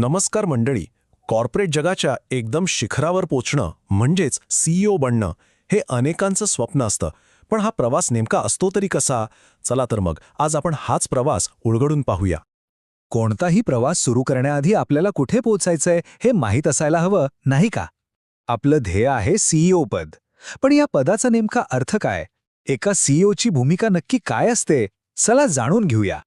नमस्कार मंडळी कॉर्पोरेट जगाच्या एकदम शिखरावर पोचणं म्हणजेच सीईओ बनणं हे अनेकांचं स्वप्न असतं. पण हा प्रवास नेमका असतो तरी कसा? चला तर मग आज आपण हाच प्रवास उलगडून पाहूया. कोणताही प्रवास सुरू करण्याआधी आपल्याला कुठे पोचायचंय हे माहीत असायला हवं नाही का? आपलं ध्येय आहे सीईओ पद. पण या पदाचा नेमका अर्थ काय? एका सीईओची भूमिका नक्की काय असते? चला जाणून घेऊया.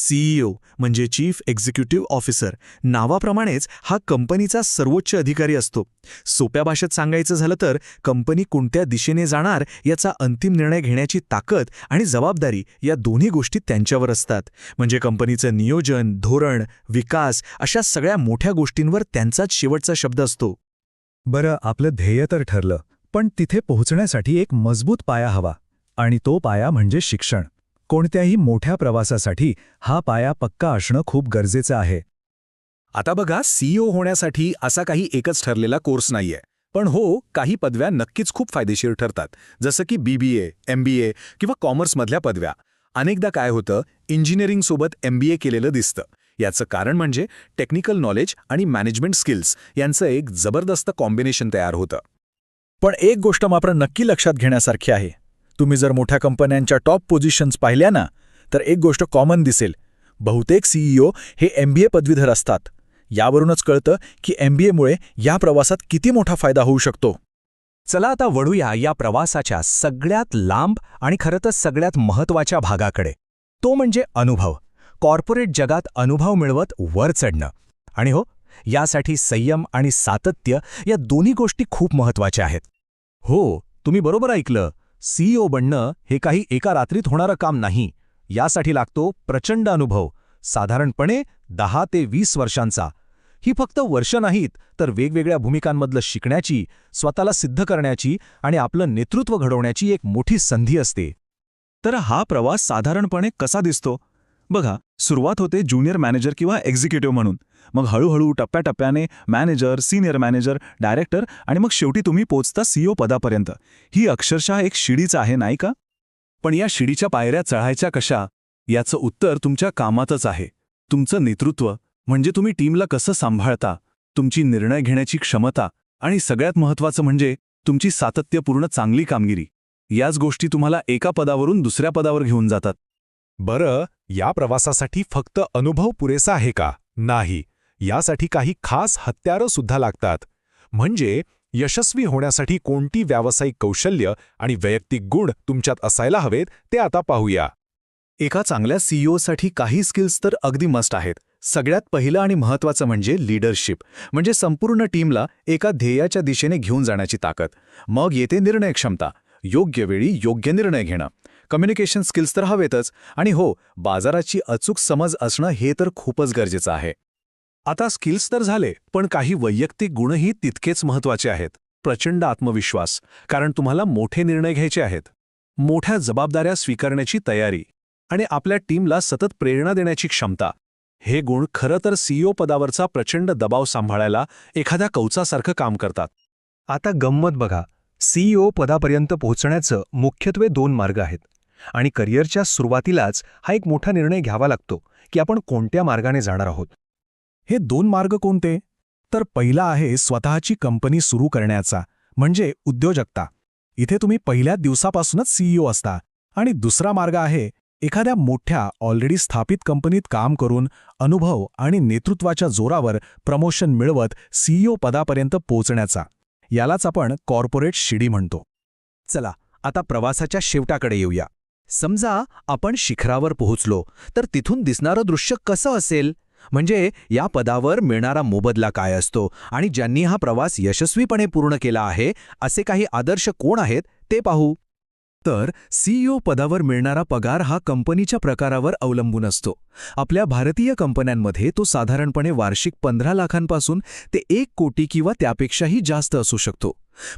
सीईओ म्हणजे चीफ एक्झिक्युटिव्ह ऑफिसर. नावाप्रमाणेच हा कंपनीचा सर्वोच्च अधिकारी असतो. सोप्या भाषेत सांगायचं झालं तर कंपनी कोणत्या दिशेने जाणार याचा अंतिम निर्णय घेण्याची ताकद आणि जबाबदारी या दोन्ही गोष्टी त्यांच्यावर असतात. म्हणजे कंपनीचं नियोजन धोरण विकास अशा सगळ्या मोठ्या गोष्टींवर त्यांचाच शेवटचा शब्द असतो. बरं आपलं ध्येय तर ठरलं पण तिथे पोहोचण्यासाठी एक मजबूत पाया हवा आणि तो पाया म्हणजे शिक्षण. कोणत्याही मोठ्या प्रवासासाठी हा पाया पक्का असणं खूप गरजेचं आहे. आता बघा सीईओ होण्यासाठी असा काही एकच ठरलेला कोर्स नाहीये. पण हो काही पदव्या नक्कीच खूप फायदेशीर ठरतात. जसं की बीबीए एमबीए किंवा कॉमर्समधल्या पदव्या. अनेकदा काय होतं इंजिनिअरिंगसोबत एमबीए केलेलं दिसतं. याचं कारण म्हणजे टेक्निकल नॉलेज आणि मॅनेजमेंट स्किल्स यांचं एक जबरदस्त कॉम्बिनेशन तयार होतं. पण एक गोष्ट मात्र नक्की लक्षात घेण्यासारखी आहे. तुम्ही जर मोठ्या कंपन्यांच्या टॉप पोझिशन्स पाहिल्या ना तर एक गोष्ट कॉमन दिसेल. बहुतेक सीईओ हे एमबीए पदवीधर असतात. यावरूनच कळतं की एमबीएमुळे या प्रवासात किती मोठा फायदा होऊ शकतो. चला आता वळूया या प्रवासाच्या सगळ्यात लांब आणि खरंतर सगळ्यात महत्त्वाच्या भागाकडे. तो म्हणजे अनुभव. कॉर्पोरेट जगात अनुभव मिळवत वर चढणं. आणि हो यासाठी संयम आणि सातत्य या दोन्ही गोष्टी खूप महत्त्वाच्या आहेत. हो तुम्ही बरोबर ऐकलं. सीईओ बनणं हे काही एका रात्रीत होणारं काम नाही. यासाठी लागतो प्रचंड अनुभव. साधारणपणे दहा ते वीस वर्षांचा. ही फक्त वर्ष नाहीत तर वेगवेगळ्या भूमिकांमधलं शिकण्याची स्वतःला सिद्ध करण्याची आणि आपलं नेतृत्व घडवण्याची एक मोठी संधी असते. तर हा प्रवास साधारणपणे कसा दिसतो? बघा सुरुवात होते ज्युनियर मॅनेजर किंवा एक्झिक्युटिव्ह म्हणून. मग हळूहळू टप्प्याटप्प्याने मॅनेजर सिनियर मॅनेजर डायरेक्टर आणि मग शेवटी तुम्ही पोचता सीईओ पदापर्यंत. ही अक्षरशः एक शिडीच आहे नाही का? पण या शिडीच्या पायऱ्या चढायच्या कशा? याचं उत्तर तुमच्या कामातच आहे. तुमचं नेतृत्व म्हणजे तुम्ही टीमला कसं सांभाळता तुमची निर्णय घेण्याची क्षमता आणि सगळ्यात महत्त्वाचं म्हणजे तुमची सातत्यपूर्ण चांगली कामगिरी. याच गोष्टी तुम्हाला एका पदावरून दुसऱ्या पदावर घेऊन जातात. बरं या प्रवासासाठी फक्त अनुभव पुरेसा आहे का? नाही. यासाठी काही खास हत्यारं सुद्धा लागतात. म्हणजे यशस्वी होण्यासाठी कोणती व्यावसायिक कौशल्य आणि वैयक्तिक गुण तुमच्यात असायला हवेत ते आता पाहूया. एका चांगल्या सीईओसाठी काही स्किल्स तर अगदी मस्ट आहेत. सगळ्यात पहिलं आणि महत्त्वाचं म्हणजे लीडरशिप म्हणजे संपूर्ण टीमला एका ध्येयाच्या दिशेने घेऊन जाण्याची ताकद. मग येते निर्णय क्षमता. योग्य वेळी योग्य निर्णय घेणं. कम्युनिकेशन स्किल्स तर हवेतच. आणि हो बाजाराची अचूक समज असणं हे तर खूपच गरजेचं आहे. आता स्किल्स तर झाले पण काही वैयक्तिक गुणही तितकेच महत्त्वाचे आहेत. प्रचंड आत्मविश्वास कारण तुम्हाला मोठे निर्णय घ्यायचे आहेत. मोठ्या जबाबदाऱ्या स्वीकारण्याची तयारी आणि आपल्या टीमला सतत प्रेरणा देण्याची क्षमता. हे गुण खरं तर सीईओ पदावरचा प्रचंड दबाव सांभाळायला एखाद्या कवचासारखं काम करतात. आता गंमत बघा. सीईओ पदापर्यंत पोहोचण्याचं मुख्यत्वे दोन मार्ग आहेत. आणि करिअरच्या सुरुवातीलाच हा एक मोठा निर्णय घ्यावा लागतो की आपण कोणत्या मार्गाने जाणार आहोत. हे दोन मार्ग कोणते? तर पहिला आहे स्वतःची कंपनी सुरू करण्याचा म्हणजे उद्योजकता. इथे तुम्ही पहिल्या दिवसापासूनच सीईओ असता आणि दुसरा मार्ग आहे एखाद्या मोठ्या ऑलरेडी स्थापित कंपनीत काम करून अनुभव आणि नेतृत्वाच्या जोरावर प्रमोशन मिळवत सीईओ पदापर्यंत पोहोचण्याचा. यालाच आपण कॉर्पोरेट शिडी म्हणतो. चला आता प्रवासाच्या शेवटाकडे येऊया. समजा आपण शिखरावर पोहोचलो तर तिथून दिसणारं दृश्य कसं असेल? म्हणजे या पदावर मिळणारा मोबदला काय असतो आणि ज्यांनी हा प्रवास यशस्वीपणे पूर्ण केला आहे असे काही आदर्श कोण आहेत ते पाहू. तर सीईओ पदावर मिळणारा पगार हा कंपनीच्या प्रकारावर अवलंबून असतो. आपल्या भारतीय कंपन्यांमध्ये तो साधारणपणे वार्षिक पंधरा लाखांपासून ते एक कोटी किंवा त्यापेक्षाही जास्त असू शकतो.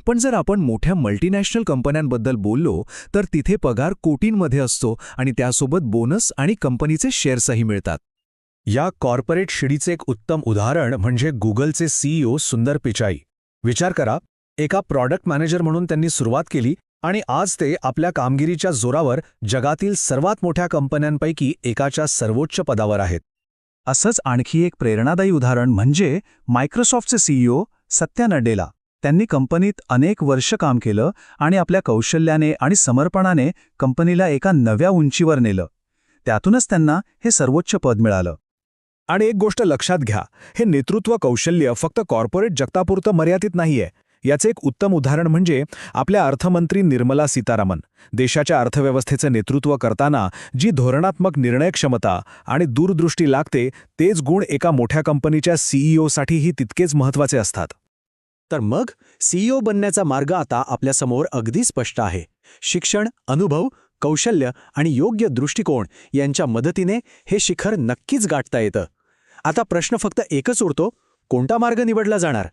पण जर आपण मोठ्या मल्टीनॅशनल कंपन्यांबद्दल बोललो तर तिथे पगार कोटींमध्ये असतो आणि त्यासोबत बोनस आणि कंपनीचे शेअर्सही मिळतात. या कॉर्पोरेट शिडीचे एक उत्तम उदाहरण म्हणजे गुगलचे सीईओ सुंदर पिचाई. विचार करा एका प्रॉडक्ट मॅनेजर म्हणून त्यांनी सुरुवात केली आणि आज ते आपल्या कामगिरीच्या जोरावर जगातील सर्वात मोठ्या कंपन्यांपैकी एकाच्या सर्वोच्च पदावर आहेत. असंच आणखी एक प्रेरणादायी उदाहरण म्हणजे मायक्रोसॉफ्टचे सीईओ सत्या नडेला त्यांनी कंपनीत अनेक वर्ष काम केलं आणि आपल्या कौशल्याने आणि समर्पणाने कंपनीला एका नव्या उंचीवर नेलं. त्यातूनच त्यांना हे सर्वोच्च पद मिळालं. आणि एक गोष्ट लक्षात घ्या हे नेतृत्व कौशल्य फक्त कॉर्पोरेट जगतापुरतं मर्यादित नाहीये. याचे एक उत्तम उदाहरण म्हणजे आपल्या अर्थमंत्री निर्मला सीतारामन देशाच्या अर्थव्यवस्थेचं नेतृत्व करताना जी धोरणात्मक निर्णय क्षमता आणि दूरदृष्टी लागते तेच गुण एका मोठ्या कंपनीच्या सीईओसाठीही तितकेच महत्त्वाचे असतात. तर मग सीईओ बनण्याचा मार्ग आता आपल्यासमोर अगदी स्पष्ट आहे. शिक्षण अनुभव कौशल्य आणि योग्य दृष्टिकोन यांच्या मदतीने हे शिखर नक्कीच गाठता येतं. आता प्रश्न फक्त एकच उरतो कोणता मार्ग निवडला जाणार?